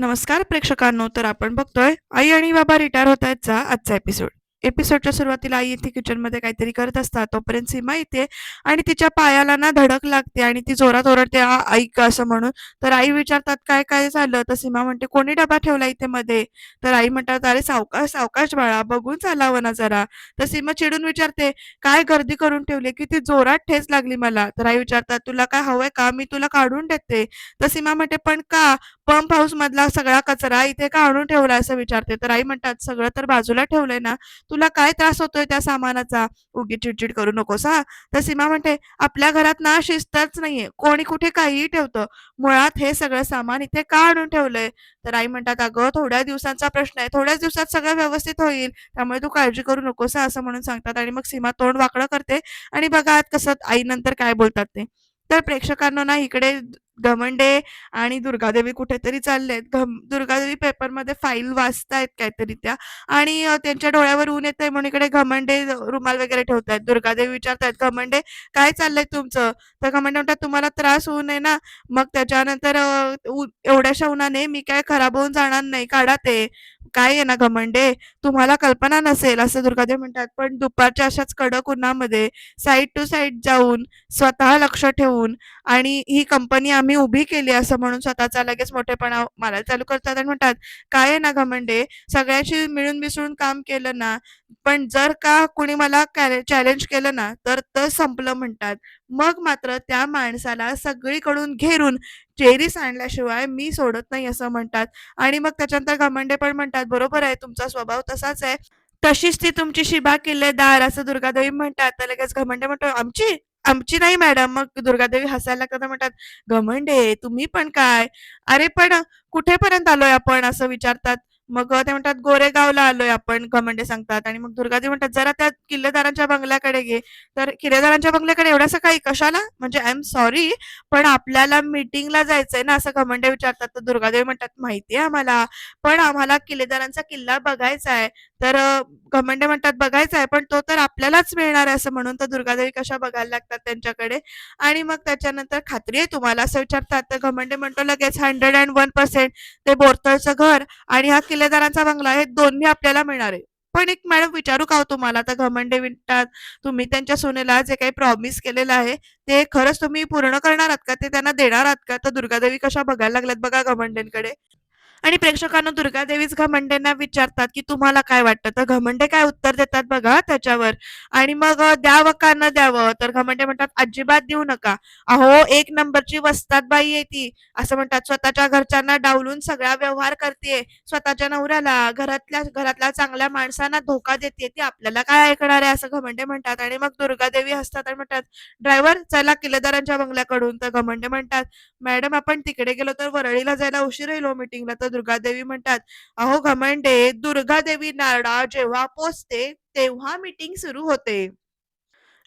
नमस्कार प्रेक्षकांनो तर आपण बघतोय आई आणि बाबा रिटायर होत आहेतचा आजचा एपिसोड एपिसोडच्या सुरुवातीला आई इथे किचनमध्ये काहीतरी करत असतात तोपर्यंत सीमा येते आणि तिच्या पायाला ना धडक लागते आणि ती जोरात ओरडते आई ऐक असं म्हणून तर आई विचारतात काय काय झालं? तर सीमा म्हणते कोणी डबा ठेवला इथे मध्ये? तर आई म्हणतात अरे सावकाश सावकाश बाळा बघून चालावं ना जरा. तर सीमा चिडून विचारते काय गर्दी करून ठेवली? की ती जोरात ठेच लागली मला? तर आई विचारतात तुला काय हवंय का? मी तुला काढून देते. तर सीमा म्हणते पण का? पंप हाऊस मधला सगळा कचरा इथे का आणून ठेवलाय असं विचारते. तर आई म्हणतात सगळं तर बाजूला ठेवलंय ना. तुला काय त्रास होतोय त्या सामानाचा? उगी चिडचिड करू नकोस हा. तर सीमा म्हणते आपल्या घरात ना शिस्तच नाहीये. कोणी कुठे काहीही ठेवतं. मुळात हे सगळं सामान इथे का आणून ठेवलंय? तर आई म्हणतात अगं थोड्या दिवसांचा प्रश्न आहे. थोड्याच दिवसात सगळं व्यवस्थित होईल. त्यामुळे तू काळजी करू नकोस असं म्हणून सांगतात. आणि मग सीमा तोंड वाकडं करते. आणि बघा कसं आई नंतर काय बोलतात ते. तर प्रेक्षकांना ना इकडे घमंडे आणि दुर्गादेवी कुठेतरी चाललेत. घम दुर्गादेवी पेपरमध्ये फाईल वाचतायत काहीतरी त्या आणि त्यांच्या डोळ्यावर ऊन येतंय म्हणून इकडे घमंडे रुमाल वगैरे ठेवतायत. दुर्गादेवी विचारतायत घमंडे काय चाललंय तुमचं? तर घमंडे म्हणतात तुम्हाला त्रास होऊ नये ना. मग त्याच्यानंतर एवढ्याशा उन्हाने मी काय खराब होऊन जाणार नाही. काढा ते. काय आहे ना घमंडे म्हणजे? तुम्हाला कल्पना नसेल असं दुर्गादेव म्हणतात पण दुपारच्या अशाच कडक उन्हामध्ये साईड टू साईड जाऊन स्वतः लक्ष ठेवून आणि ही कंपनी आम्ही उभी केली असं म्हणून स्वतःचा लगेच मोठेपणा मारायला चालू करतात आणि म्हणतात काय आहे ना घमंडे म्हणजे? सगळ्याशी मिळून मिसळून काम केलं ना पण जर का कुणी मला चॅलेंज केलं ना तर तर संपलं म्हणतात. मग मात्र त्या माणसाला सगळीकडून घेरून चेरीस आणल्याशिवाय मी सोडत नाही असं म्हणतात. आणि मग त्याच्यानंतर घमंडे पण म्हणतात बरोबर आहे तुमचा स्वभाव तसाच आहे. तशीच ती तुमची शिबा किल्लेदार असं दुर्गादेवी म्हणतात. तर लगेच घमंडे म्हणतो आमची? आमची नाही मॅडम. मग दुर्गादेवी हसायला लागतात म्हणतात घमंडे तुम्ही पण काय? अरे पण कुठेपर्यंत आलोय आपण? असं विचारतात. मग ते म्हणतात गोरेगावला आलोय आपण घमंडे सांगतात. आणि मग दुर्गादेवी म्हणतात जरा त्या किल्लेदारांच्या बंगल्याकडे घे. तर किल्लेदारांच्या बंगल्याकडे एवढं सकाळी कशाला? म्हणजे आय एम सॉरी पण आपल्याला मीटिंगला जायचंय ना असं घमंडे विचारतात. तर दुर्गादेवी म्हणतात माहितीये आम्हाला पण आम्हाला किल्लेदारांचा किल्ला बघायचा आहे तर घमंडे म्हणतात बघायचा आहे पण तो तर आपल्यालाच मिळणार आहे असं म्हणून तर दुर्गादेवी कशा बघायला लागतात त्यांच्याकडे. आणि मग त्याच्यानंतर खात्री आहे तुम्हाला असं विचारतात तर घमंडे म्हणतो लगेच हंड्रेड अँड वन पर्सेंट ते बोरतळचं घर आणि हा किल्लेदारांचा बंगला हे दोन्ही आपल्याला मिळणार आहे. पण एक मॅडम विचारू का हो तुम्हाला? तर घमंडे विणतात तुम्ही त्यांच्या सुनेला जे काही प्रॉमिस केलेलं आहे ते खरंच तुम्ही पूर्ण करणार आहात का? ते त्यांना देणार आहात का? तर दुर्गादेवी कशा बघायला लागल्यात बघा घमंडेंकडे. आणि प्रेक्षकांना दुर्गादेवीच घमंडेंना विचारतात की तुम्हाला काय वाटतं? तर घमंडे काय उत्तर देतात बघा त्याच्यावर. आणि मग द्यावं का न द्यावं. तर घमंडे म्हणतात अजिबात देऊ नका. अहो एक नंबरची वस्तात बाई आहे ती. असं म्हणतात. स्वतःच्या घरच्यांना डावलून सगळा व्यवहार करते स्वतःच्या नवऱ्याला घरातल्या घरातल्या चांगल्या माणसांना धोका देते ती आपल्याला काय ऐकणार आहे? असं घमंडे म्हणतात. आणि मग दुर्गादेवी हसतात आणि म्हणतात ड्रायव्हर चला किल्लेदारांच्या बंगल्याकडून. तर घमंडे म्हणतात मॅडम आपण तिकडे गेलो तर वरळीला जायला उशीर राहिलो हो मीटिंगला. तर दुर्गादेवी म्हणतात अहो घमंडे दुर्गादेवी नारडा जेव्हा पोचते तेव्हा मीटिंग सुरू होते.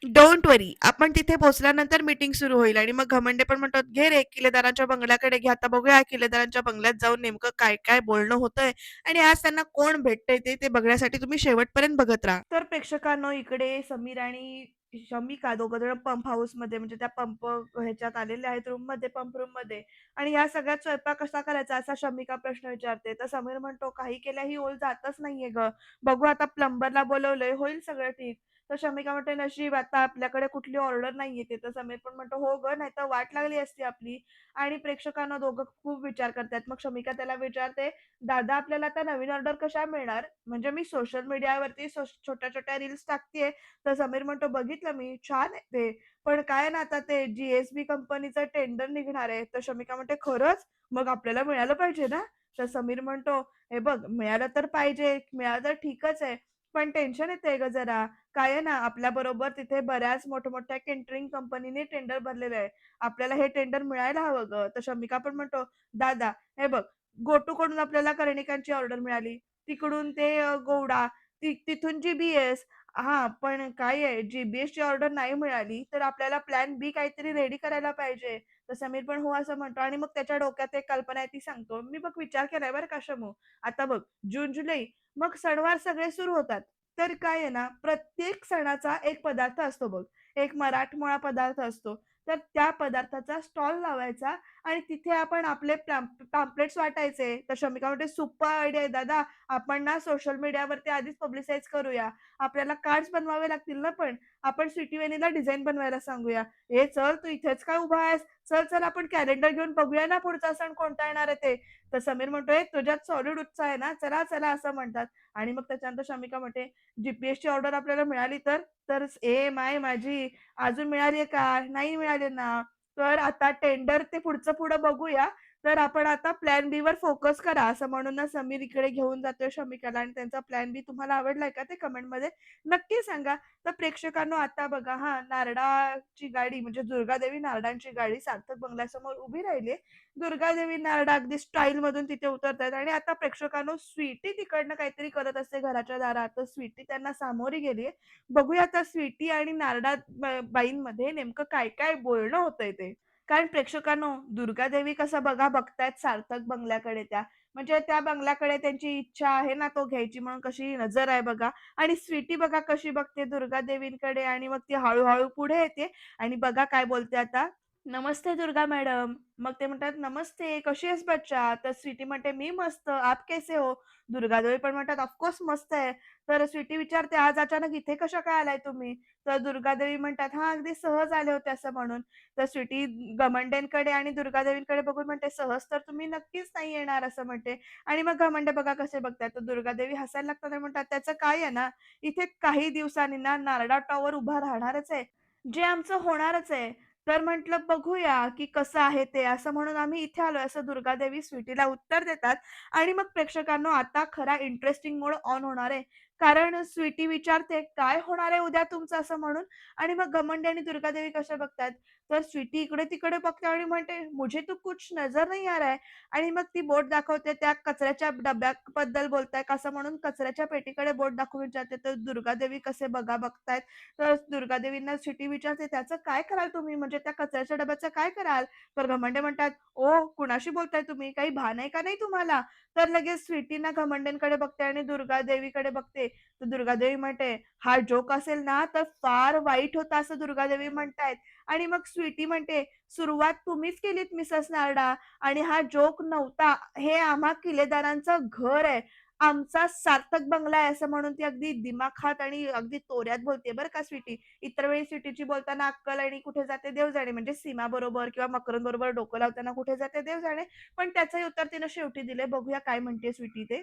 डोंट वरी आपण तिथे पोहोचल्यानंतर मीटिंग सुरू होईल. आणि मग घमंडे पण म्हणतात घे रे किल्लेदारांच्या बंगल्याकडे घे आता बघूया किल्लेदारांच्या बंगल्यात जाऊन नेमकं काय काय बोलणं होतंय. आणि आज त्यांना कोण भेटतंय ते बघण्यासाठी तुम्ही शेवटपर्यंत बघत राहा. तर प्रेक्षकांनो इकडे समीर आणि शमिका दोघं जण पंप हाऊसमध्ये म्हणजे त्या पंप ह्याच्यात आलेले आहेत रूममध्ये पंप रूममध्ये. आणि या सगळ्यात स्वयंपाक कसा करायचा असा शमिका प्रश्न विचारते. तर समीर म्हणतो काही केल्या ही ओल जातच नाहीये ग. बघू आता प्लंबरला बोलवलंय होईल सगळं ठीक. तर शमिका म्हणते नशीब आता आपल्याकडे कुठली ऑर्डर नाही येते तर समीर पण म्हणतो हो ग नाही तर वाट लागली असती आपली. आणि प्रेक्षकांना दोघं खूप विचार करतात. मग शमिका त्याला विचारते दादा आपल्याला आता नवीन ऑर्डर कशा मिळणार? म्हणजे मी सोशल मीडियावरती छोट्या छोट्या रील्स टाकतेय. तर समीर म्हणतो बघितलं मी छान आहे ते. पण काय ना आता ते जीएसबी कंपनीचं टेंडर निघणार आहे. तर शमिका म्हणते खरंच? मग आपल्याला मिळालं पाहिजे ना? तर समीर म्हणतो हे बघ मिळालं तर पाहिजे मिळालं तर ठीकच आहे. पण टेन्शन येते ग जरा. काय आहे ना आपल्या बरोबर तिथे बऱ्याच मोठमोठ्या केंटरिंग कंपनीने टेंडर भरलेलं आहे. आपल्याला हे टेंडर मिळायला हवं ग. तर शमिका पण म्हणतो दादा हे बघ गोटू कडून आपल्याला कर्णिकांची ऑर्डर मिळाली. तिकडून ते गोवडा तिथून जीबीएस हा पण काय आहे जीबीएस ची ऑर्डर नाही मिळाली तर आपल्याला प्लॅन बी काहीतरी रेडी करायला पाहिजे. तर समीर पण हो असं म्हणतो आणि मग त्याच्या डोक्यात एक कल्पना आहे ती सांगतो मी बघ विचार केलाय बरं का शमू आता बघ जून जुलै मग सणवार सगळे सुरू होतात तर काय आहे ना प्रत्येक सणाचा एक पदार्थ असतो बघ एक मराठमोळा पदार्थ असतो तर त्या पदार्थाचा स्टॉल लावायचा आणि तिथे आपण आपले पॅम्पलेट्स वाटायचे. तर शमिका म्हणते, सुप्पा आयडिया आहे दादा. आपण ना सोशल मीडियावरती आधीच पब्लिसाइज करूया. आपल्याला कार्ड्स बनवावे लागतील ना पण. आपण स्वीटी वहिनीला डिझाईन बनवायला सांगूया. हे चल तू इथेच काय उभा आहेस? चल, चल आपण कॅलेंडर घेऊन बघूया ना पुढचा सण कोणता येणार आहे ते." तर समीर म्हणतोय, "तुझ्यात सॉलिड उत्साह आहे ना? चला, चला," असं म्हणतात. आणि मग त्याच्यानंतर शमिका म्हणते, "जी ऑर्डर आपल्याला मिळाली तर?" तर "ए माय माझी अजून मिळाली आहे का? नाही मिळाली ना." तर आता टेंडर ते पुढचं पुढं बघूया. तर आपण आता प्लॅन बी वर फोकस करा, असं म्हणून समीर इकडे घेऊन जातोय शमिकाला आणि त्यांचा प्लॅन बी तुम्हाला आवडलाय का ते कमेंटमध्ये नक्की सांगा. तर प्रेक्षकांनो आता बघा हा नारडाची गाडी म्हणजे दुर्गादेवी नारडांची गाडी सार्थक बंगल्यासमोर उभी राहिली दुर्गादेवी नारडा अगदी स्टाईल मधून तिथे उतरतायत आणि आता प्रेक्षकांनो स्वीटी तिकडनं काहीतरी करत असते घराच्या दारात. तर स्वीटी त्यांना सामोरी गेली बघूया आता स्वीटी आणि नारडा बाईंमध्ये नेमकं काय-काय बोलणं होतंय ते. कारण प्रेक्षकांनो, दुर्गादेवी कसं बघा बघतायत सार्थक बंगल्याकडे त्या. म्हणजे त्या बंगल्याकडे त्यांची इच्छा आहे ना तो घ्यायची म्हणून कशी नजर आहे बघा. आणि स्वीटी बघा कशी बघते दुर्गादेवींकडे आणि मग ती हळूहळू पुढे येते आणि बघा काय बोलते आता, "नमस्ते दुर्गा मॅडम." मग ते म्हणतात, "नमस्ते, कशी आहेस बच्चा?" तर स्वीटी म्हणते, "मी मस्त, आप कैसे हो?" दुर्गादेवी पण म्हणतात, "ऑफकोर्स मस्त आहे." तर स्वीटी विचारते, "आज अचानक इथे कशा काय आलाय तुम्ही?" तर दुर्गादेवी म्हणतात, हा अगदी सहज आले होते," असं म्हणून. तर स्वीटी घमंडेंकडे आणि दुर्गादेवींकडे बघून म्हणते, "सहज तर तुम्ही नक्कीच नाही येणार," असं म्हणते. आणि मग घमंडे बघा कसे बघतात तर दुर्गादेवी हसायला लागतात म्हणतात, "त्याचं काय आहे ना, इथे काही दिवसांनी ना नारडा टॉवर उभा राहणारच आहे, जे आमचं होणारच आहे. तर म्हटलं बघूया, की कसं आहे ते, असं म्हणून आम्ही इथे आलोय," असं दुर्गादेवी स्वीटीला उत्तर देतात. आणि मग प्रेक्षकांना आता खरा इंटरेस्टिंग मोड ऑन होणार आहे. कारण स्वीटी विचारते, "काय होणार आहे उद्या तुमचं?" असं म्हणून आणि मग घमंडी आणि दुर्गादेवी कशा बघतायत, तर स्वीटी इकडे-तिकडे बघते आणि म्हणते, "मुझे तो कुछ नजर नाही आ रहा है." आणि मग ती बोट दाखवते त्या कचऱ्याच्या डब्याबद्दल बोलताय कसं म्हणून कचऱ्याच्या पेटीकडे बोट दाखवून जाते तर दुर्गादेवी कसे बघा बघतायत. तर दुर्गादेवींना स्वीटी विचारते, "त्याचं काय कराल तुम्ही? म्हणजे त्या कचऱ्याच्या डब्याचं काय कराल?" तर घमंडे म्हणतात, ओ कुणाशी बोलताय तुम्ही? काही भान आहे का नाही तुम्हाला?" तर लगेच स्वीटी ना घमंडेंकडे बघते आणि दुर्गादेवीकडे बघते. तर दुर्गादेवी म्हणते, "हा जोक असेल ना, तर फार वाईट होता," असं दुर्गादेवी म्हणतायत. आणि मग स्वीटी म्हणते, "सुरुवात तुम्हीच केलीत मिसेस नारडा आणि हा जोक नव्हता. हे आम्हा किल्लेदारांचं घर आहे. आमचा सार्थक बंगला आहे," असं म्हणून ती अगदी दिमाखात आणि अगदी तोऱ्यात बोलते बरं का स्वीटी. इतर वेळी स्वीटीची बोलताना अक्कल आणि कुठे जाते देव जाणे, म्हणजे सीमाबरोबर किंवा मकरंदबरोबर डोकं लावताना कुठे जाते देव जाणे. पण त्याचंही उत्तर तिनं शेवटी दिलंय. बघूया काय म्हणते स्वीटी ते.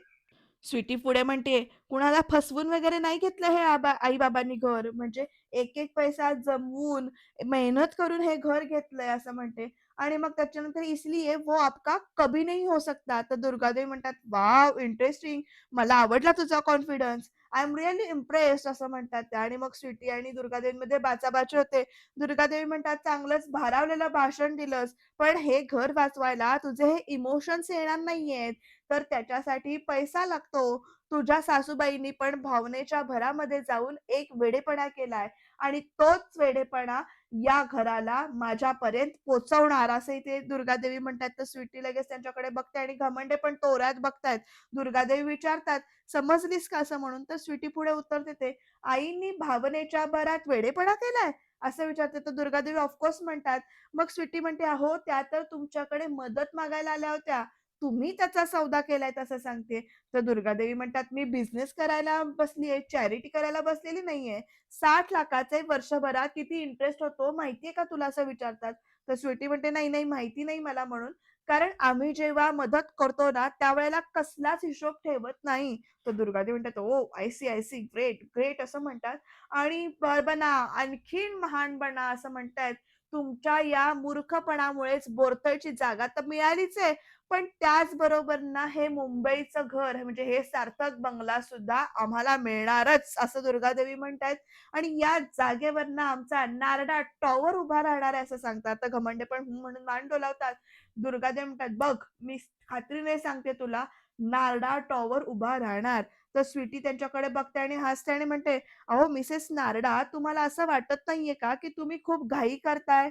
स्वीटी पुढे म्हणते, "कुणाला फसवून वगैरे नाही घेतलं हे आबा आई-बाबांनी घर. म्हणजे एक-एक पैसा जमवून, मेहनत करून हे घर घेतलंय," असं म्हणते. आणि मग त्याच्यानंतर "इसलिए वो आपका कभी नाही हो सकता." तर दुर्गादेवी म्हणतात, "वॉव! इंटरेस्टिंग. मला आवडला तुझा confidence. I am really impressed," असं म्हणतात त्या. आणि मग स्वीटी आणि दुर्गादेवीमध्ये बाचाबाची होते. दुर्गादेवी म्हणतात, "चांगलंच भारावलेलं भाषण दिलंस, पण हे घर वाचवायला तुझे हे इमोशन्स येणार नाहीयेत. तर त्याच्यासाठी पैसा लागतो. तुझ्या सासूबाईंनी पण भावनेच्या भरामध्ये जाऊन एक वेडेपणा केलाय आणि तोच वेडेपणा या घराला माझ्यापर्यंत पोचवणार असं इथे दुर्गादेवी म्हणतात. तर स्वीटी लगेच त्यांच्याकडे बघते आणि घमंडे पण तोऱ्यात बघतायत. दुर्गादेवी विचारतात समजलीस का असं म्हणून? तर स्वीटी पुढे उत्तर देते आईंनी भावनेच्या भरात वेडेपणा केलाय? असं विचारते. तर दुर्गादेवी ऑफकोर्स म्हणतात. मग स्वीटी म्हणते अहो त्या तर तुमच्याकडे मदत मागायला आल्या होत्या. तुम्ही त्याचा सौदा केलाय असं सांगते. तर दुर्गादेवी म्हणतात मी बिझनेस करायला बसलीये चॅरिटी करायला बसलेली नाहीये. साठ लाखाचे वर्षभरात किती इंटरेस्ट होतो माहितीये का तुला? असं विचारतात. तर स्वीटी म्हणते नाही नाही माहिती नाही मला म्हणून. कारण आम्ही जेव्हा मदत करतो ना त्यावेळेला कसलाच हिशोब ठेवत नाही. तर दुर्गादेवी म्हणतात ओ I see I see great great असं म्हणतात. आणि बना आणखीन महान बना असं म्हणतायत. तुमच्या या मूर्खपणामुळेच बोरतळची जागा तर मिळालीच आहे. पण त्याचबरोबर ना हे मुंबईचं घर म्हणजे हे सार्थक बंगला सुद्धा आम्हाला मिळणारच असं दुर्गादेवी म्हणतायत. आणि या जागेवर ना आमचा नारडा टॉवर उभा राहणार आहे असं सांगतात. तर घमंडे पण म्हणून मान डोलावतात. दुर्गादेवी म्हणतात बघ मी खात्रीने सांगते तुला नारडा टॉवर उभा राहणार. तर स्वीटी त्यांच्याकडे बघते आणि हसते आणि म्हणते अहो मिसेस नारडा तुम्हाला असं वाटत नाहीये का की तुम्ही खूप घाई करताय?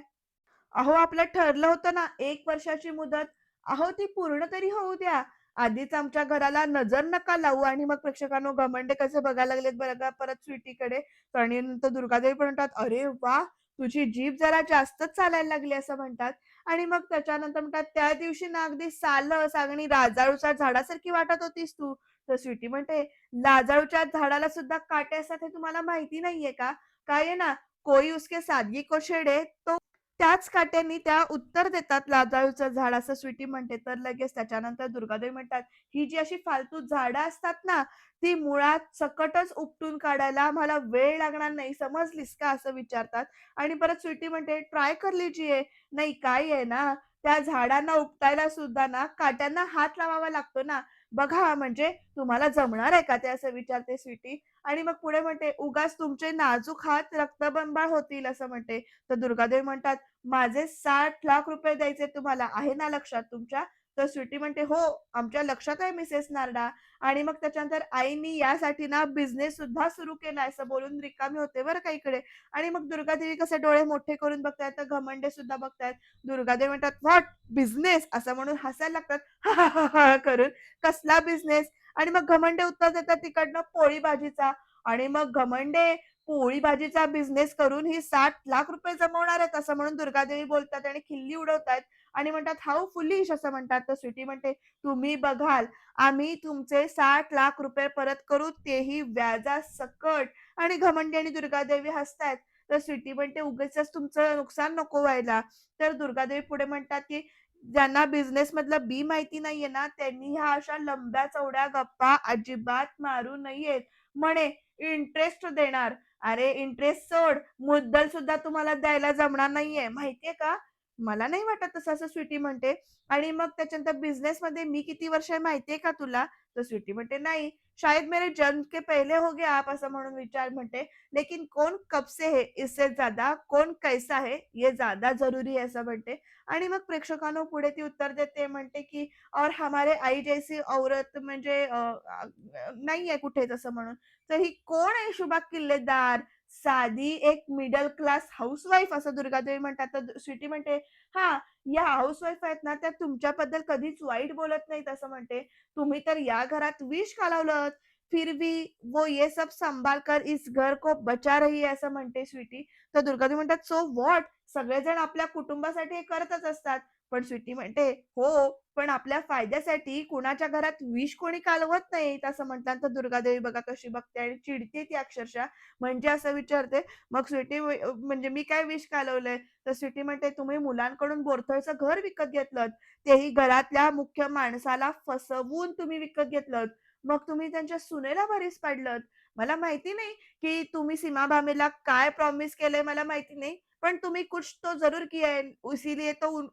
अहो आपलं ठरलं होतं ना एक वर्षाची मुदत. अहो ती पूर्ण तरी होऊ द्या. आधीच आमच्या घराला नजर नका लावू आणि मग प्रेक्षकांनो घमंडे कसे बघायला लागलेत बघा परत स्वीटीकडे. आणि नंतर दुर्गादेवी पण म्हणतात, "अरे वा तुझी जीभ जरा जास्तच चालायला लागली असं म्हणतात. आणि मग त्याच्यानंतर म्हणतात त्या दिवशी ना अगदी सालस आणि राजाळूच्या झाडासारखी वाटत होतीस तू. तर स्वीटी म्हणते लाजाळूच्या झाडाला सुद्धा काटे असतात हे तुम्हाला माहिती नाहीये का? काय ना कोई उसके सादगी को छेडे तो त्याच काट्यांनी त्या उत्तर देतात लाजाळूचं झाड असं स्वीटी म्हणते तर लगेच त्याच्यानंतर दुर्गादेवी म्हणतात ही जी अशी फालतू झाडं असतात ना ती मुळात सकटच उपटून काढायला आम्हाला वेळ लागणार नाही समजलीस का? असं विचारतात. आणि परत स्वीटी म्हणते ट्राय कर लीजिये नाही काय आहे ना. त्या झाडांना उपटायला सुद्धा ना काट्यांना हात लावावा लागतो ना. बघा म्हणजे तुम्हाला जमणार आहे का ते असं विचारते स्वीटी. आणि मग पुढे म्हणते उगाच तुमचे नाजूक हात रक्तबंबाळ होतील असं म्हणते. तर दुर्गादेवी म्हणतात माझे साठ लाख रुपये द्यायचे तुम्हाला आहे ना लक्षात तुमच्या? तर स्वीटी म्हणते हो आमच्या लक्षात आहे मिसेस नारडा. आणि मग त्याच्यानंतर आईनी यासाठी ना बिझनेस सुद्धा सुरू केला असं बोलून रिकामी होते बरं का इकडे. आणि मग दुर्गादेवी कसे डोळे मोठे करून बघतायत तर घमंडे सुद्धा बघतायत. दुर्गादेवी म्हणतात व्हॉट बिझनेस असं म्हणून हसायला लागतात करून. कसला बिझनेस आणि मग घमंडे उत्तर देतात तिकडनं पोळी भाजीचा. आणि मग घमंडे पोळी भाजीचा बिझनेस करून ही साठ लाख रुपये जमवणार आहेत असं म्हणून दुर्गादेवी बोलतात आणि खिल्ली उडवतात आणि म्हणतात हाऊ फुलिश असं म्हणतात तर स्वीटी म्हणते तुम्ही बघाल आम्ही तुमचे साठ लाख रुपये परत करू तेही व्याजा सकट. आणि घमंडी आणि दुर्गादेवी हसतायत. तर स्वीटी म्हणते उगेच तुमचं नुकसान नको व्हायला. तर दुर्गादेवी पुढे म्हणतात की ज्यांना बिझनेस मधलं बी माहिती नाहीये ना त्यांनी ह्या अशा लंब्या चौड्या गप्पा अजिबात मारू नयेत. म्हणे इंटरेस्ट देणार. अरे इंटरेस्ट सोड. मुद्दल सुद्धा तुम्हाला द्यायला जमणार नाहीये. माहितीये का? मला नाही वाटत तसं असं स्वीटी म्हणते. आणि मग त्याच्यानंतर बिझनेसमध्ये मी किती वर्ष आहे माहितीये का तुला? तर स्वीटी म्हणते नाही. शायद मेरे जन्म के पहले हो गए आप असं म्हणून विचार म्हणते. लेकिन कोण कब से है इससे ज्यादा कौन कैसा है ये ज्यादा जरूरी है असं म्हणते. आणि मग प्रेक्षकांनो पुढे ती उत्तर देते म्हणते की और हमारे आई जैसी औरत म्हणजे नाही आहे नाहीये कुठे तसं म्हणून. तर ही कोण आहे शुभा किल्लेदार? साधी एक मिडल क्लास हाऊसवाईफ असं दुर्गादेवी म्हणतात. तर स्वीटी म्हणते हा या हाऊसवाईफ आहेत ना त्या तुमच्याबद्दल कधीच वाईट बोलत नाहीत असं म्हणते. तुम्ही तर या घरात विष घालवलं फिर भी वो ये सब संभाल कर इस घर को बचा रही है असं म्हणते स्वीटी. तर दुर्गादेवी म्हणतात सो व्हॉट सगळेजण आपल्या कुटुंबासाठी हे करतच असतात. पण स्वीटी म्हणते हो पण आपल्या फायद्यासाठी कुणाच्या घरात विष कोणी कालवत नाही असं म्हणतात. तर दुर्गादेवी बघा कशी बघते आणि चिडते ती अक्षरशः. म्हणजे असं विचारते मग स्वीटी म्हणजे मी काय विष कालवलंय? तर स्वीटी म्हणते तुम्ही मुलांकडून बोरथळचं घर विकत घेतलं तेही घरातल्या मुख्य माणसाला फसवून तुम्ही विकत घेतलं मग तुम्ही त्यांच्या सुनेला भरीस पाडलं मला माहिती नाही की तुम्ही सीमा भामेला काय प्रॉमिस केलंय मला माहिती नाही. पण तुम्ही कुछ तो जरूर किया है इसीलिए तो उन-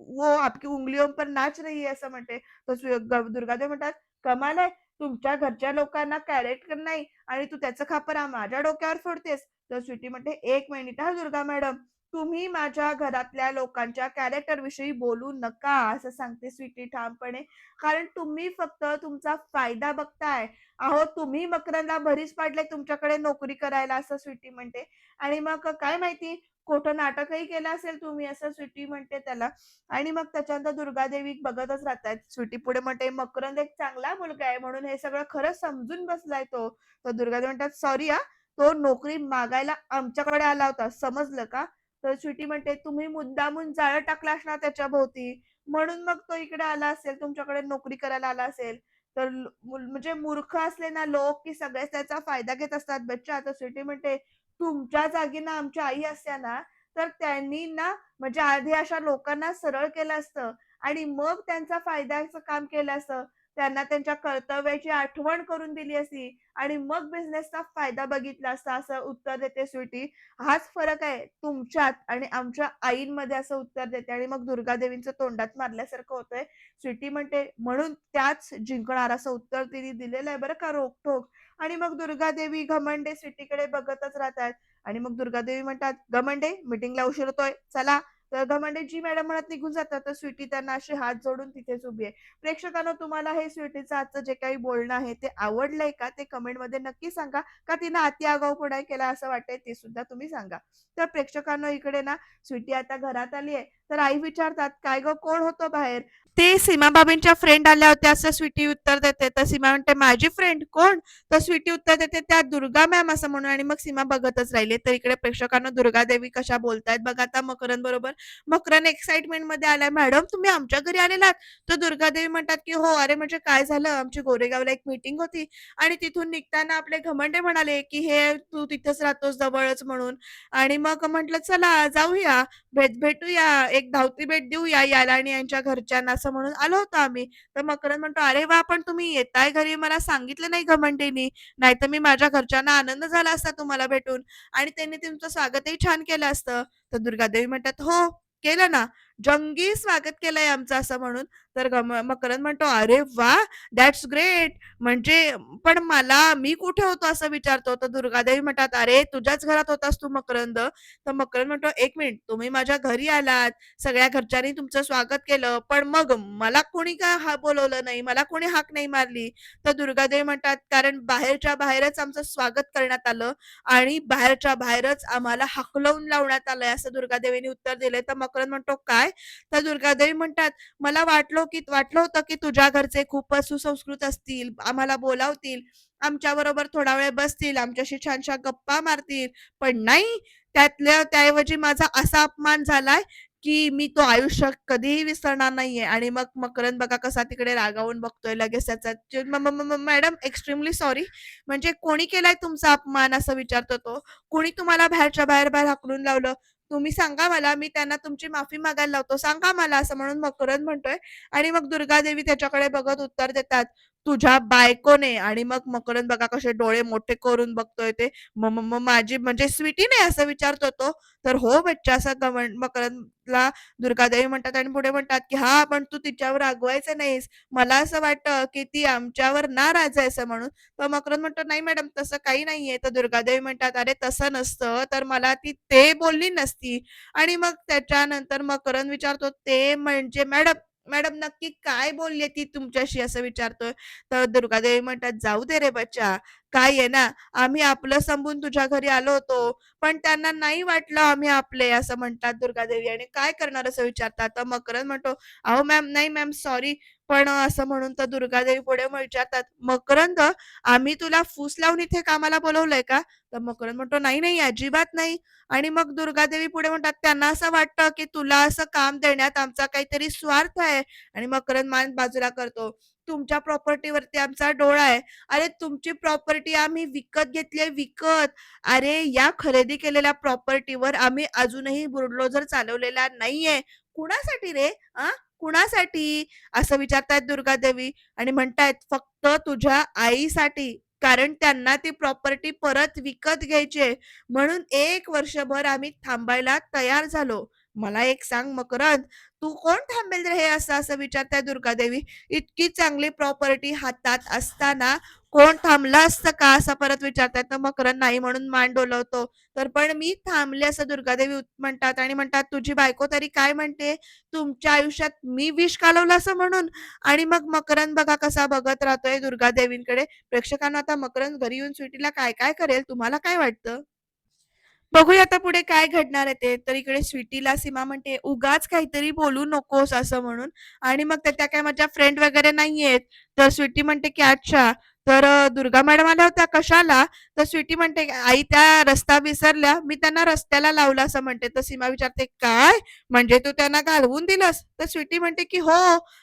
वो आपकी उंगलियों पर नाच रही है असं म्हणते. तर म्हणतात कमाल आहे तुमच्या घरच्या लोकांना कॅरेक्टर नाही आणि तू त्याचं खापर माझ्या डोक्यावर फोडतेस. तर स्वीटी म्हणते एक मिनिट हा दुर्गा मॅडम तुम्ही माझ्या घरातल्या लोकांच्या कॅरेक्टर विषयी बोलू नका असं सांगते स्वीटी ठामपणे. कारण तुम्ही फक्त तुमचा फायदा बघताय. अहो तुम्ही मकरांना भरीस पाडले तुमच्याकडे नोकरी करायला असं स्वीटी म्हणते. आणि मग काय माहिती खोटं नाटकही केलं असेल तुम्ही असं स्वीटी म्हणते त्याला. आणि मग त्याच्यानंतर दुर्गादेवी बघतच राहतात. स्वीटी पुढे म्हणते मकरंद एक चांगला मुलगा आहे म्हणून हे सगळं खरं समजून बसलाय तो. तर दुर्गादेवी म्हणतात सॉरी हा तो नोकरी मागायला आमच्याकडे आला होता. समजलं का? तर स्वीटी म्हणते तुम्ही मुद्दामून जाळं टाकला असणार त्याच्या भोवती म्हणून मग तो इकडे आला असेल तुमच्याकडे नोकरी करायला आला असेल. तर म्हणजे मूर्ख असले ना लोक की सगळेच त्याचा फायदा घेत असतात. बच्चा तर स्वीटी म्हणते तुमच्या जागी ना आमच्या आई असत्या ना तर त्यांनी ना म्हणजे आधी अशा लोकांना सरळ केलं असतं आणि मग त्यांचा फायद्याचं काम केलं असतं. त्यांना त्यांच्या कर्तव्याची आठवण करून दिली असती आणि मग बिझनेसचा फायदा बघितला असता असं उत्तर देते स्वीटी. हाच फरक आहे तुमच्यात आणि आमच्या आईंमध्ये असं उत्तर देते आणि मग दुर्गादेवींचं तोंडात मारल्यासारखं होतंय. स्वीटी म्हणते म्हणून त्याच जिंकणार असं उत्तर तिने दिलेलं आहे बरं का रोखोक आणि मग दुर्गादेवी घमंडे स्वीटीकडे बघतच राहतात. आणि मग दुर्गादेवी म्हणतात घमंडे मीटिंगला उशीर होतोय चला. तर घमंडे जी मॅडम म्हणत निघून जातात तर स्वीटी त्यांना असे हात जोडून तिथेच उभी आहे. प्रेक्षकांना तुम्हाला हे स्वीटीचं आजचं जे काही बोलणं आहे ते आवडलंय का? ते कमेंटमध्ये नक्की सांगा. का तिनं अति आगाऊपणा केला असं वाटतंय ते सुद्धा तुम्ही सांगा. तर प्रेक्षकांना इकडे ना स्वीटी आता घरात आली आहे. तर आई विचारतात काय ग कोण होतो बाहेर? ते सीमाबाबींच्या फ्रेंड आल्या होत्या असं स्वीटी उत्तर देते. तर सीमा म्हणते माझी फ्रेंड कोण? तर स्वीटी उत्तर देते त्या दुर्गा मॅम असं म्हणून. आणि मग सीमा बघतच राहिली. तर इकडे प्रेक्षकांना दुर्गा देवी कशा बोलतायत? बघा आता मकरन बरोबर. मकरन एक्साइटमेंटमध्ये आलाय मॅडम तुम्ही आमच्या घरी आलेलात तर दुर्गा देवी म्हणतात की हो अरे म्हणजे काय झालं? आमची गोरेगावला एक मीटिंग होती. आणि तिथून निघताना आपले घमंडे म्हणाले की हे तू तिथेच राहतोस जवळच म्हणून. आणि मग म्हटलं चला जाऊया. भेट भेटूया. एक धावती भेट देऊया याला आणि यांच्या घरच्यांना असं म्हणून आलो होतो आम्ही. तर मकरंद म्हणतो अरे वा पण तुम्ही येताय घरी? मला सांगितलं नाही घमंडीनी. नाहीतर मी माझ्या घरच्यांना आनंद झाला असता तुम्हाला भेटून. आणि त्यांनी तुमचं स्वागतही छान केलं असतं. तर दुर्गादेवी म्हणतात हो केलं ना. जंगी स्वागत केलंय आमचं असं म्हणून तर मकरंद म्हणतो अरे वा दॅट्स ग्रेट म्हणजे पण मला मी कुठे होतो असं विचारतो? तर दुर्गादेवी म्हणतात अरे तुझ्याच घरात होतास तू मकरंद. तर मकरंद म्हणतो एक मिनिट तुम्ही माझ्या घरी आलात सगळ्या घरच्यांनी तुमचं स्वागत केलं पण मग मला कोणी का हा बोलवलं नाही? मला कोणी हाक नाही मारली? तर दुर्गादेवी म्हणतात कारण बाहेरच्या बाहेरच आमचं स्वागत करण्यात आलं आणि बाहेरच्या बाहेरच आम्हाला हाकलवून लावण्यात आलंय असं दुर्गादेवीने उत्तर दिलंय. तर मकरंद म्हणतो काय? तर दुर्गादेवी म्हणतात मला वाटलं की वाटलं होतं की तुझ्या घरचे खूपच सुसंस्कृत असतील आम्हाला बोलावतील आमच्या बरोबर थोडा वेळ बसतील आमच्याशी छानशा गप्पा मारतील. पण नाही त्यातल्या त्याऐवजी माझा असा अपमान झालाय की मी तो आयुष्य कधीही विसरणार नाहीये. आणि मग मकरंद बघा कसा तिकडे रागावून बघतोय लगेच त्याचा. मॅडम एक्स्ट्रीमली सॉरी म्हणजे कोणी केलाय तुमचा अपमान? असं विचारतो तो. कोणी तुम्हाला बाहेरच्या बाहेर बाहेर हाकलून लावलं? तुम्ही सांगा मला मी त्यांना तुमची माफी मागायला लावतो. सांगा मला असं म्हणून मकरंद म्हणतोय आणि मग दुर्गादेवी त्याच्याकडे बघत उत्तर देतात. तुझ्या बायकोने आणि मग मकरंद बघा कसे डोळे मोठे करून बघतोय ते. माझी म्हणजे स्वीटी नाही असं विचारतो तो तर हो बच्चा असं गवंड मकरंदला दुर्गादेवी म्हणतात आणि पुढे म्हणतात की हा पण तू तिच्यावर रागवायचं नाहीस. मला असं वाटतं की ती आमच्यावर नाराज आहे असं म्हणून. तर मकरंद म्हणतो नाही मॅडम तसं काही नाहीये. तर दुर्गादेवी म्हणतात अरे तसं नसतं. तर मला ती ते बोलली नसती. आणि मग त्याच्यानंतर मकरंद विचारतो ते म्हणजे मॅडम मॅडम नक्की काय बोलली ती तुमच्याशी असं विचारतोय? तर दुर्गादेवी म्हणतात जाऊ दे रे बच्चा काय आहे ना आम्ही आपलं संबून तुझ्या घरी आलो होतो पण त्यांना नाही वाटलं आम्ही आपले असं म्हणतात दुर्गादेवी. आणि काय करणार असं विचारतात? तर मकरन म्हणतो अहो मॅम नाही मॅम सॉरी पण असं म्हणून तर दुर्गादेवी पुढे विचारतात मकरंद आम्ही तुला फूस लावून इथे कामाला बोलवलंय का? तर मकरंद म्हणतो नाही नाही अजिबात नाही. आणि मग दुर्गादेवी पुढे म्हणतात त्यांना असं वाटतं की तुला असं काम देण्यात आमचा काहीतरी स्वार्थ आहे. आणि मकरंद मान बाजूला करतो तुमच्या प्रॉपर्टीवरती आमचा डोळा आहे. अरे तुमची प्रॉपर्टी आम्ही विकत घेतली विकत. अरे या खरेदी केलेल्या प्रॉपर्टीवर आम्ही अजूनही बुलडोझर चालवलेला नाहीये. कुणासाठी रे आ? कुणासाठी? असं विचारतायत दुर्गादेवी आणि म्हणतायत फक्त तुझ्या आईसाठी कारण त्यांना ती प्रॉपर्टी परत विकत घ्यायची म्हणून एक वर्षभर आम्ही थांबायला तयार झालो. मला एक सांग मकरंद तू कोण थांबेल रे हे असं असं विचारताय दुर्गादेवी? इतकी चांगली प्रॉपर्टी हातात असताना कोण थांबलं असतं का असं परत विचारतात तर मकरंद नाही म्हणून मान डोलवतो. तर पण मी थांबले असं दुर्गादेवी म्हणतात आणि म्हणतात तुझी बायको तरी काय म्हणते? तुमच्या आयुष्यात मी विष कालवलं असं म्हणून. आणि मग मकरंद बघा कसा बघत राहतोय दुर्गादेवींकडे. प्रेक्षकांना आता मकरंद घरी येऊन स्वीटीला काय काय करेल? तुम्हाला काय वाटतं? बघूया आता पुढे काय घडणार आहे ते. तर इकडे स्वीटीला सीमा म्हणते उगाच काहीतरी बोलू नकोस असं म्हणून. आणि मग त्या त्या काय माझ्या फ्रेंड वगैरे नाहीयेत. तर स्वीटी म्हणते की अच्छा तर दुर्गा मॅडम आल्या होत्या कशाला? तर स्वीटी म्हणते आई त्या रस्ता विसरल्या मी त्यांना रस्त्याला लावला असं म्हणते. तर सीमा विचारते काय? म्हणजे तू त्यांना घालवून दिलंस? तर स्वीटी म्हणते की हो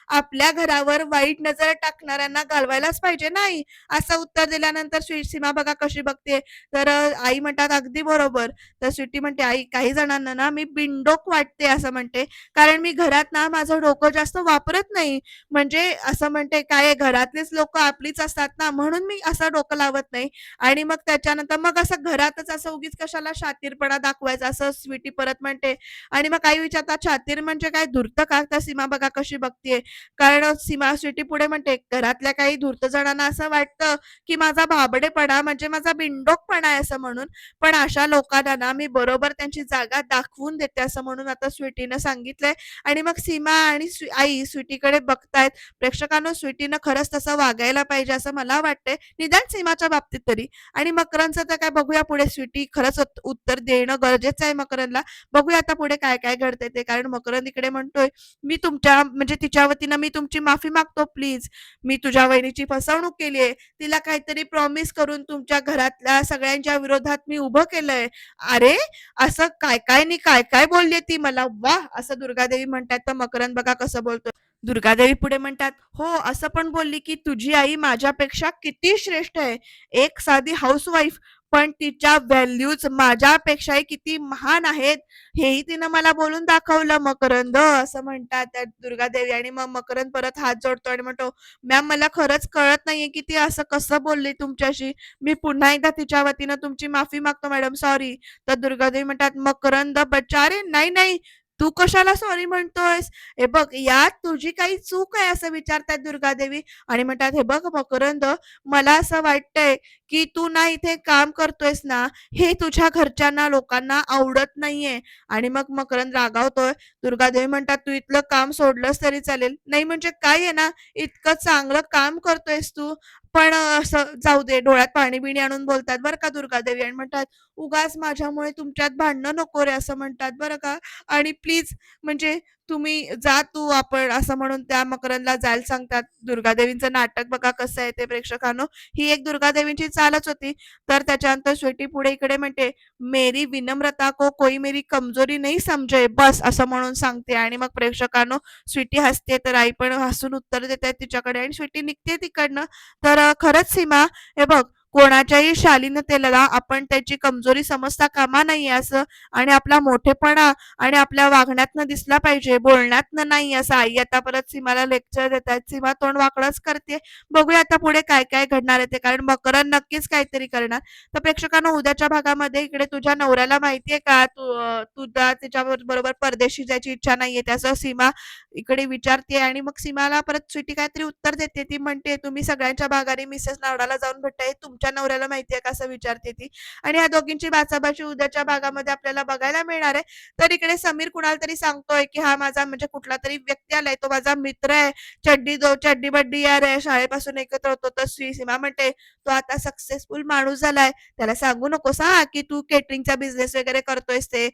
आपल्या घरावर वाईट नजर टाकणाऱ्यांना घालवायलाच पाहिजे नाही असं उत्तर दिल्यानंतर सीमा बघा कशी बघते. तर आई म्हणतात अगदी बरोबर. तर स्वीटी म्हणते आई काही जणांना ना मी बिंडोक वाटते असं म्हणते. कारण मी घरात ना माझं डोकं जास्त वापरत नाही. म्हणजे असं म्हणते काय घरातलेच लोक आपलीच असतात ना म्हणून मी असं डोकं लावत नाही. आणि मग त्याच्यानंतर मग असं घरातच असं उगीच कशाला शातीरपणा दाखवायचा असं स्वीटी परत म्हणते. आणि मग काही विचारतात शातीर म्हणजे काय? धूर्त का? तर सीमा बघा कशी बघतीये. कारण सीमा शेट्टी पुढे म्हणते घरातल्या काही धूर्त जणांना असं वाटतं की माझा भाबडेपणा म्हणजे माझा बिंडोकपणा आहे असं म्हणून पण अशा लोकांना ना मी बरोबर त्यांची जागा दाखवून देते असं म्हणून आता स्वीटीनं सांगितलंय. आणि मग सीमा आणि आई स्वीटीकडे बघतायत. प्रेक्षकांना स्वीटीनं खरंच तसं वागायला पाहिजे असं मला वाटतंय. निदान सीमाच्या बाबतीत तरी. आणि मकरांचं तर काय बघूया पुढे. स्वीटी खरंच उत्तर देणं गरजेचं आहे मकरनला बघूया आता पुढे काय काय घडतंय ते. कारण मकरंद इकडे म्हणतोय मी तुमच्या म्हणजे तिच्यावरती वतीनं मी तुमची माफी मागतो प्लीज. मी तुझ्या वहिनीची फसवणूक केली आहे. तिला काहीतरी प्रॉमिस करून तुमच्या घरातल्या सगळ्यांच्या विरोधात मी उभं केलंय. अरे असं काय काय नाही काय काय बोलली ती मला? वा असं दुर्गादेवी म्हणतात तर मकरंद बघा कसं बोलतो दुर्गादेवी पुढे म्हणतात हो असं पण बोलली की तुझी आई माझ्यापेक्षा किती श्रेष्ठ आहे. एक साधी हाऊसवाईफ पण तिच्या व्हॅल्यूज माझ्यापेक्षाही किती महान आहेत हेही तिनं मला बोलून दाखवलं. मकरंद असं म्हणतात त्या दुर्गादेवी आणि मग मकरंद परत हात जोडतो आणि म्हणतो मॅम मला खरंच कळत नाहीये की ती असं कसं बोलली तुमच्याशी. मी पुन्हा एकदा तिच्या वतीनं तुमची माफी मागतो मॅडम. सॉरी. तर दुर्गादेवी म्हणतात मकरंद बच्चा अरे नाही नाही. तू कशाला सॉरी म्हणतोयस? हे बघ यात तुझी काही चूक आहे असं विचारतात दुर्गादेवी आणि म्हणतात हे बघ मकरंद मला असं वाटतंय की तू ना इथे काम करतोयस ना हे तुझ्या घरच्यांना लोकांना आवडत नाहीये. आणि मग मकरंद रागावतोय. दुर्गादेवी म्हणतात तू इथलं काम सोडलंस तरी चालेल. नाही म्हणजे काय आहे ना इतकं चांगलं काम करतोयस तू. पण असं जाऊ दे डोळ्यात पाणी बिणी आणून बोलतात बरं का दुर्गादेवी आणि म्हणतात उगाच माझ्यामुळे तुमच्यात भांडणं नको रे असं म्हणतात बरं का. आणि प्लीज म्हणजे तुम्ही जा तू आपण असं म्हणून त्या मकरंदला जायला सांगतात. दुर्गादेवींचं नाटक बघा कसं आहे ते प्रेक्षकांनो. ही एक दुर्गादेवींची चालच होती. तर त्याच्यानंतर स्वीटी पुढे इकडे म्हणते मेरी विनम्रता को कोई मेरी कमजोरी नाही समजे बस असं म्हणून सांगते. आणि मग प्रेक्षकांनो स्वीटी हसते तर आई पण हसून उत्तर देते तिच्याकडे. आणि स्वीटी निघते तिकडनं. तर खरंच सीमा हे बघ कोणाच्याही शालीनतेला आपण त्याची कमजोरी समजता कामा नाहीये असं आणि आपला मोठेपणा आणि आपल्या वागण्यातनं दिसला पाहिजे बोलण्यातनं नाही असं. आई आता परत सीमाला लेक्चर देतात. सीमा तोंड वाकडच करते. बघूया आता पुढे काय काय घडणार आहे ते. कारण मकरन नक्कीच काहीतरी करणार. तर प्रेक्षकांना उद्याच्या भागामध्ये इकडे तुझ्या नवऱ्याला माहितीये का? तू तुझा तिच्या बरोबर परदेशी जायची इच्छा नाहीये. त्याचं सीमा इकडे विचारते आणि मग सीमाला परत स्वीटी काहीतरी उत्तर देते. ती म्हणते तुम्ही सगळ्यांच्या भागाने मिसेस नावडाला जाऊन भेटताय तुमच्या नवऱ्याला माहितीये का असं विचारते ती. आणि या दोघींची बाचाबाची उद्याच्या भागामध्ये आपल्याला बघायला मिळणार आहे. तर इकडे समीर कुणाला तरी सांगतोय की हा माझा म्हणजे कुठला तरी व्यक्ती आलाय. तो माझा मित्र आहे. चड्डी दो चड्डी बड्डी यार आहे. शाळेपासून एकत्र होतो तर श्री सीमा म्हणते तो आता सक्सेसफुल माणूस झालाय. त्याला सांगू नकोस हा की तू केटरिंगचा बिझनेस वगैरे करतोयस ते.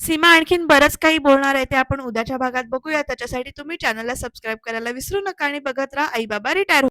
सीमा आणखीन बरंच काही बोलणार आहे ते आपण उद्याच्या भागात बघूया. त्याच्यासाठी तुम्ही चॅनलला सबस्क्राईब करायला विसरू नका आणि बघत राहा. आई बाबा रिटायर